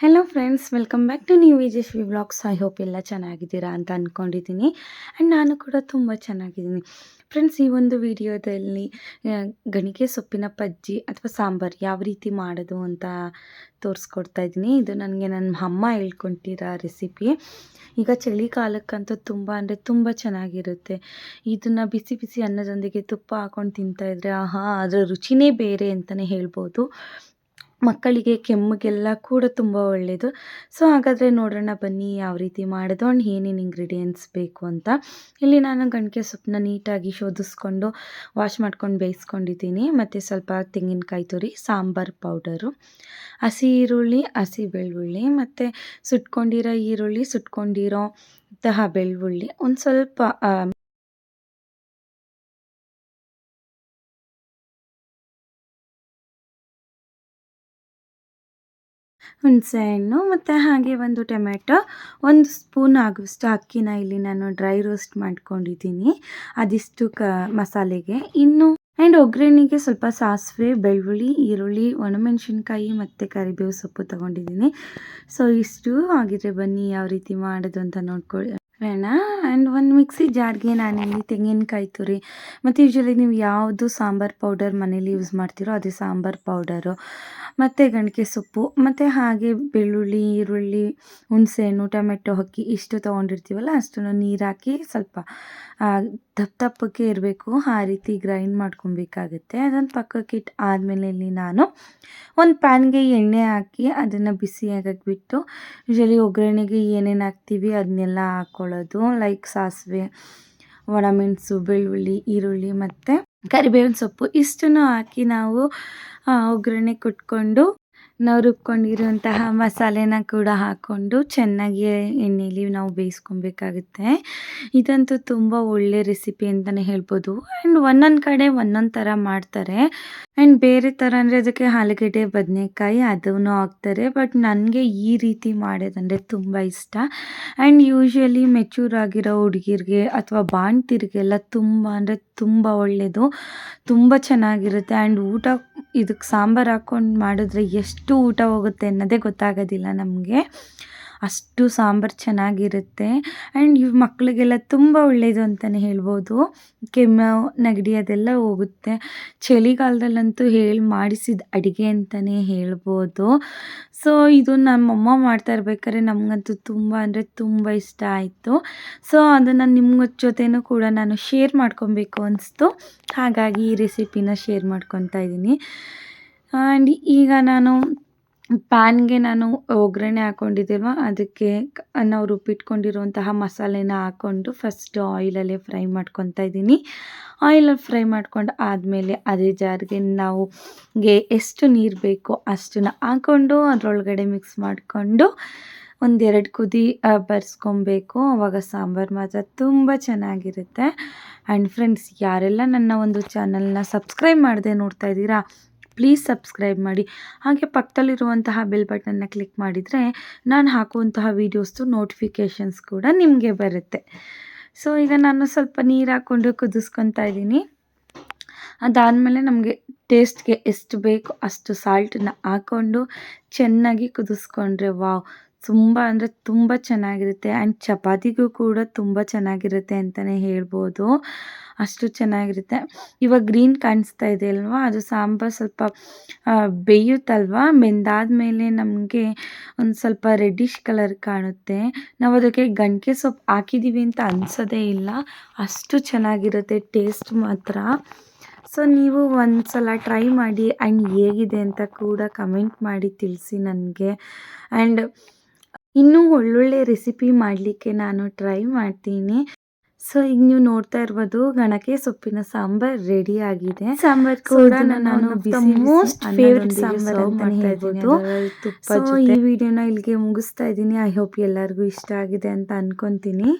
Hello friends welcome back to new Vijayashwi vlogs I hope ಎಲ್ಲ ಚೆನ್ನಾಗಿದ್ದೀರಾ ಅಂತ ಅಂದ್ಕೊಂಡಿದ್ದೀನಿ ಆ್ಯಂಡ್ ನಾನು ಕೂಡ ತುಂಬ ಚೆನ್ನಾಗಿದ್ದೀನಿ. ಫ್ರೆಂಡ್ಸ್ ಈ ಒಂದು ವಿಡಿಯೋದಲ್ಲಿ ಗಣಿಗೆ ಸೊಪ್ಪಿನ ಪಜ್ಜಿ ಅಥವಾ ಸಾಂಬಾರು ಯಾವ ರೀತಿ ಮಾಡೋದು ಅಂತ ತೋರಿಸ್ಕೊಡ್ತಾ ಇದ್ದೀನಿ. ಇದು ನನಗೆ ನನ್ನ ಅಮ್ಮ ಹೇಳ್ಕೊಟ್ಟಿರೋ ರೆಸಿಪಿ ಈಗ ಚಳಿಗಾಲಕ್ಕಂತೂ ತುಂಬ ಅಂದರೆ ತುಂಬ ಚೆನ್ನಾಗಿರುತ್ತೆ. ಇದನ್ನು ಬಿಸಿ ಬಿಸಿ ಅನ್ನದೊಂದಿಗೆ ತುಪ್ಪ ಹಾಕೊಂಡು ತಿಂತಾಯಿದ್ರೆ ಆಹಾ, ಅದರ ರುಚಿನೇ ಬೇರೆ ಅಂತಲೇ ಹೇಳ್ಬೋದು. ಮಕ್ಕಳಿಗೆ ಕೆಮ್ಮಿಗೆಲ್ಲ ಕೂಡ ತುಂಬ ಒಳ್ಳೆಯದು ಸೊ ಹಾಗಾದರೆ ನೋಡೋಣ ಬನ್ನಿ ಯಾವ ರೀತಿ ಮಾಡೋದು ಆ್ಯಂಡ್ ಏನೇನು ಇಂಗ್ರೀಡಿಯೆಂಟ್ಸ್ ಬೇಕು ಅಂತ. ಇಲ್ಲಿ ನಾನು ಗಣಿಕೆ ಸೊಪ್ಪನ್ನ ನೀಟಾಗಿ ಶೋಧಿಸ್ಕೊಂಡು ವಾಶ್ ಮಾಡ್ಕೊಂಡು ಬೇಯಿಸ್ಕೊಂಡಿದ್ದೀನಿ. ಮತ್ತು ಸ್ವಲ್ಪ ತೆಂಗಿನಕಾಯಿ ತುರಿ, ಸಾಂಬಾರು ಪೌಡರು ಹಸಿ ಈರುಳ್ಳಿ, ಹಸಿ ಬೆಳ್ಳುಳ್ಳಿ, ಮತ್ತು ಸುಟ್ಕೊಂಡಿರೋ ಈರುಳ್ಳಿ, ಸುಟ್ಕೊಂಡಿರೋ ತಹ ಬೆಳ್ಳುಳ್ಳಿ. ಒಂದು ಸ್ವಲ್ಪ ಹುಣಸೆಹಣ್ಣು ಮತ್ತು ಹಾಗೆ ಒಂದು ಟೊಮೆಟೊ, ಒಂದು ಸ್ಪೂನ್ ಆಗುವಷ್ಟು ಅಕ್ಕಿನ ಇಲ್ಲಿ ನಾನು ಡ್ರೈ ರೋಸ್ಟ್ ಮಾಡ್ಕೊಂಡಿದ್ದೀನಿ. ಅದಿಷ್ಟು ಕ ಮಸಾಲೆಗೆ. ಇನ್ನು, ಆ್ಯಂಡ್ ಒಗ್ಗರಣೆಗೆ ಸ್ವಲ್ಪ ಸಾಸಿವೆ, ಬೆಳ್ಳುಳ್ಳಿ, ಈರುಳ್ಳಿ, ಒಣಮೆಣಸಿನ್ಕಾಯಿ ಮತ್ತು ಕರಿಬೇವು ಸೊಪ್ಪು ತೊಗೊಂಡಿದ್ದೀನಿ. ಸೊ, ಇಷ್ಟು. ಹಾಗಿದ್ರೆ ಬನ್ನಿ, ಯಾವ ರೀತಿ ಮಾಡೋದು ಅಂತ ನೋಡ್ಕೊಳ್ಳಿ ಬೇಡ ಆ್ಯಂಡ್ ಒಂದು ಮಿಕ್ಸಿ ಜಾರ್ಗೆ ನಾನಿಲ್ಲಿ ತೆಂಗಿನಕಾಯಿ ತುರಿ. ಮತ್ತು ಯೂಶ್ವಲಿ ನೀವು ಯಾವುದು ಸಾಂಬಾರು ಪೌಡರ್ ಮನೇಲಿ ಯೂಸ್ ಮಾಡ್ತೀರೋ ಅದೇ ಸಾಂಬಾರು ಪೌಡರು ಮತ್ತು ಗಣಿಕೆ ಸೊಪ್ಪು, ಮತ್ತು ಹಾಗೆ ಬೆಳ್ಳುಳ್ಳಿ, ಈರುಳ್ಳಿ, ಹುಣಸೆಹಣ್ಣು, ಟೊಮೆಟೊ ಅಕ್ಕಿ ಇಷ್ಟು ತೊಗೊಂಡಿರ್ತೀವಲ್ಲ ಅಷ್ಟನ್ನು ನೀರು ಹಾಕಿ ಸ್ವಲ್ಪ ದಪ್ಪ ದಪ್ಪಕ್ಕೆ ಇರಬೇಕು. ಆ ರೀತಿ ಗ್ರೈಂಡ್ ಮಾಡ್ಕೊಬೇಕಾಗುತ್ತೆ. ಅದನ್ನು ಪಕ್ಕಕ್ಕೆ ಇಟ್ಟು ಆದಮೇಲೆ ಇಲ್ಲಿ ನಾನು ಒಂದು ಪ್ಯಾನ್ಗೆ ಎಣ್ಣೆ ಹಾಕಿ ಅದನ್ನು ಬಿಸಿ ಆಗಕ್ಕೆ ಬಿಟ್ಟು ಯೂಶ್ವಲಿ ಒಗ್ಗರಣೆಗೆ ಏನೇನು ಹಾಕ್ತೀವಿ ಅದನ್ನೆಲ್ಲ ಹಾಕ್ಕೊಳ್ಳೋದು ಲೈಕ್ ಸಾಸಿವೆ ಒಣಮೆಣಸು ಬೆಳ್ಳುಳ್ಳಿ ಈರುಳ್ಳಿ ಮತ್ತು ಕರಿಬೇವಿನ ಸೊಪ್ಪು ಇಷ್ಟನ್ನು ಹಾಕಿ ನಾವು ಒಗ್ಗರಣೆ ಕೊಟ್ಕೊಂಡು ನಾವು ರುಬ್ಕೊಂಡಿರುವಂತಹ ಮಸಾಲೆನ ಕೂಡ ಹಾಕ್ಕೊಂಡು ಚೆನ್ನಾಗಿ ಎಣ್ಣೆಯಲ್ಲಿ ನಾವು ಬೇಯಿಸ್ಕೊಬೇಕಾಗುತ್ತೆ. ಇದಂತೂ ತುಂಬ ಒಳ್ಳೆ ರೆಸಿಪಿ ಅಂತಲೇ ಹೇಳ್ಬೋದು. ಆ್ಯಂಡ್ ಒಂದೊಂದು ಕಡೆ ಒಂದೊಂದು ಥರ ಮಾಡ್ತಾರೆ. ಆ್ಯಂಡ್ ಬೇರೆ ಥರ ಅಂದರೆ ಅದಕ್ಕೆ ಆಲೂಗಡ್ಡೆ, ಬದನೆಕಾಯಿ ಅದನ್ನು ಹಾಕ್ತಾರೆ. ಬಟ್ ನನಗೆ ಈ ರೀತಿ ಮಾಡೋದಂದರೆ ತುಂಬ ಇಷ್ಟ. ಆ್ಯಂಡ್ ಯೂಶ್ವಲಿ ಮೆಚೂರ್ ಆಗಿರೋ ಹುಡುಗಿರಿಗೆ ಅಥವಾ ಬಾಣ್ತಿರಿಗೆಲ್ಲ ತುಂಬ ಅಂದರೆ ತುಂಬ ಒಳ್ಳೆಯದು ತುಂಬ ಚೆನ್ನಾಗಿರುತ್ತೆ. ಆ್ಯಂಡ್ ಊಟ ಇದಕ್ಕೆ ಸಾಂಬಾರು ಹಾಕ್ಕೊಂಡು ಮಾಡಿದ್ರೆ ಎಷ್ಟು ಊಟ ಹೋಗುತ್ತೆ ಅನ್ನೋದೇ ಗೊತ್ತಾಗೋದಿಲ್ಲ ನಮಗೆ. ಅಷ್ಟು ಸಾಂಬಾರು ಚೆನ್ನಾಗಿರುತ್ತೆ. ಆ್ಯಂಡ್ ಇವು ಮಕ್ಕಳಿಗೆಲ್ಲ ತುಂಬ ಒಳ್ಳೆಯದು ಅಂತಲೇ ಹೇಳ್ಬೋದು. ಕೆಮ್ಮು, ನೆಗಡಿ ಅದೆಲ್ಲ ಹೋಗುತ್ತೆ. ಚಳಿಗಾಲದಲ್ಲಂತೂ ಹೇಳಿ ಮಾಡಿಸಿದ ಅಡುಗೆ ಅಂತಲೇ ಹೇಳ್ಬೋದು. ಸೊ ಇದು ನಮ್ಮಮ್ಮ ಮಾಡ್ತಾ ಇರ್ಬೇಕಾದ್ರೆ ನಮಗಂತೂ ತುಂಬ ಅಂದರೆ ತುಂಬ ಇಷ್ಟ ಆಯಿತು. ಸೊ ಅದನ್ನು ನಿಮ್ಮ ಜೊತೆನೂ ಕೂಡ ನಾನು ಶೇರ್ ಮಾಡ್ಕೊಬೇಕು ಅನಿಸ್ತು. ಹಾಗಾಗಿ ಈ ರೆಸಿಪಿನ ಶೇರ್ ಮಾಡ್ಕೊತಾ ಇದ್ದೀನಿ. ಆ್ಯಂಡ್ ಈಗ ನಾನು ಪ್ಯಾನ್ಗೆ ನಾನು ಒಗ್ಗರಣೆ ಹಾಕೊಂಡಿದ್ದೆಲ್ವಾ? ಅದಕ್ಕೆ ನಾವು ರುಬ್ಬಿಟ್ಕೊಂಡಿರುವಂತಹ ಮಸಾಲೆನ ಹಾಕ್ಕೊಂಡು ಫಸ್ಟ್ ಆಯಿಲಲ್ಲೇ ಫ್ರೈ ಮಾಡ್ಕೊತಾ ಇದ್ದೀನಿ. ಆಯಿಲಲ್ಲಿ ಫ್ರೈ ಮಾಡ್ಕೊಂಡು ಆದಮೇಲೆ ಅದೇ ಜಾರಿಗೆ ನಾವು ಗೆ ಎಷ್ಟು ನೀರು ಬೇಕೋ ಅಷ್ಟನ್ನು ಹಾಕ್ಕೊಂಡು ಅದರೊಳಗಡೆ ಮಿಕ್ಸ್ ಮಾಡಿಕೊಂಡು ಒಂದೆರಡು ಕುದಿ ಬರ್ಸ್ಕೊಬೇಕು ಆವಾಗ ಸಾಂಬಾರು ಮಾತ್ರ ತುಂಬ ಚೆನ್ನಾಗಿರುತ್ತೆ. ಆ್ಯಂಡ್ ಫ್ರೆಂಡ್ಸ್ ಯಾರೆಲ್ಲ ನನ್ನ ಒಂದು ಚಾನಲ್ನ ಸಬ್ಸ್ಕ್ರೈಬ್ ಮಾಡದೆ ನೋಡ್ತಾ ಇದ್ದೀರಾ ಪ್ಲೀಸ್ ಸಬ್ಸ್ಕ್ರೈಬ್ ಮಾಡಿ. ಹಾಗೆ ಪಕ್ಕದಲ್ಲಿರುವಂತಹ ಬೆಲ್ ಬಟನ್ನ ಕ್ಲಿಕ್ ಮಾಡಿದರೆ ನಾನು ಹಾಕುವಂತಹ ವೀಡಿಯೋಸ್ದು ನೋಟಿಫಿಕೇಷನ್ಸ್ ಕೂಡ ನಿಮಗೆ ಬರುತ್ತೆ. ಸೊ ಈಗ ನಾನು ಸ್ವಲ್ಪ ನೀರು ಹಾಕ್ಕೊಂಡು ಕುದಿಸ್ಕೊತಾ ಇದ್ದೀನಿ. ಅದಾದಮೇಲೆ ನಮಗೆ ಟೇಸ್ಟ್ಗೆ ಎಷ್ಟು ಬೇಕು ಅಷ್ಟು ಸಾಲ್ಟನ್ನ ಹಾಕ್ಕೊಂಡು ಚೆನ್ನಾಗಿ ಕುದಿಸ್ಕೊಂಡ್ರೆ ವಾವ್. ತುಂಬ ಅಂದರೆ ತುಂಬ ಚೆನ್ನಾಗಿರುತ್ತೆ. ಆ್ಯಂಡ್ ಚಪಾತಿಗೂ ಕೂಡ ತುಂಬ ಚೆನ್ನಾಗಿರುತ್ತೆ ಅಂತಲೇ ಹೇಳ್ಬೋದು. ಅಷ್ಟು ಚೆನ್ನಾಗಿರುತ್ತೆ. ಇವಾಗ ಗ್ರೀನ್ ಕಾಣಿಸ್ತಾ ಇದೆ ಅಲ್ವಾ? ಅದು ಸಾಂಬಾರು ಸ್ವಲ್ಪ ಬೇಯುತ್ತಲ್ವ? ಬೆಂದಾದಮೇಲೆ ನಮಗೆ ಒಂದು ಸ್ವಲ್ಪ ರೆಡ್ಡಿಶ್ ಕಲರ್ ಕಾಣುತ್ತೆ. ನಾವು ಅದಕ್ಕೆ ಗಂಟೆ ಸೊಪ್ಪು ಹಾಕಿದ್ದೀವಿ ಅಂತ ಅನಿಸೋದೇ ಇಲ್ಲ. ಅಷ್ಟು ಚೆನ್ನಾಗಿರುತ್ತೆ ಟೇಸ್ಟ್ ಮಾತ್ರ. ಸೊ ನೀವು ಒಂದು ಸಲ ಟ್ರೈ ಮಾಡಿ ಆ್ಯಂಡ್ ಹೇಗಿದೆ ಅಂತ ಕೂಡ ಕಮೆಂಟ್ ಮಾಡಿ ತಿಳಿಸಿ ನನಗೆ. ಆ್ಯಂಡ್ ಇನ್ನೂ ಒಳ್ಳೊಳ್ಳೆ ರೆಸಿಪಿ ಮಾಡಲಿಕ್ಕೆ ನಾನು ಟ್ರೈ ಮಾಡ್ತೀನಿ. ಸೊ ಈಗ ನೀವು ನೋಡ್ತಾ ಇರ್ಬೋದು ಗಣಕೆ ಸೊಪ್ಪಿನ ಸಾಂಬಾರ್ ರೆಡಿ ಆಗಿದೆ. ಸಾಂಬಾರ್ ಕೂಡ ನಾನು ಮೋಸ್ಟ್ ಫೇವ್ರೆಟ್ ಸಾಂಬಾರ್ ಅಂತ ಹೇಳ್ಬೋದು. ಸೊ ಈ ವಿಡಿಯೋನ ಇಲ್ಲಿಗೆ ಮುಗಿಸ್ತಾ ಇದ್ದೀನಿ. ಐ ಹೋಪ್ ಎಲ್ಲರಿಗೂ ಇಷ್ಟ ಆಗಿದೆ ಅಂತ ಅನ್ಕೊಂತೀನಿ.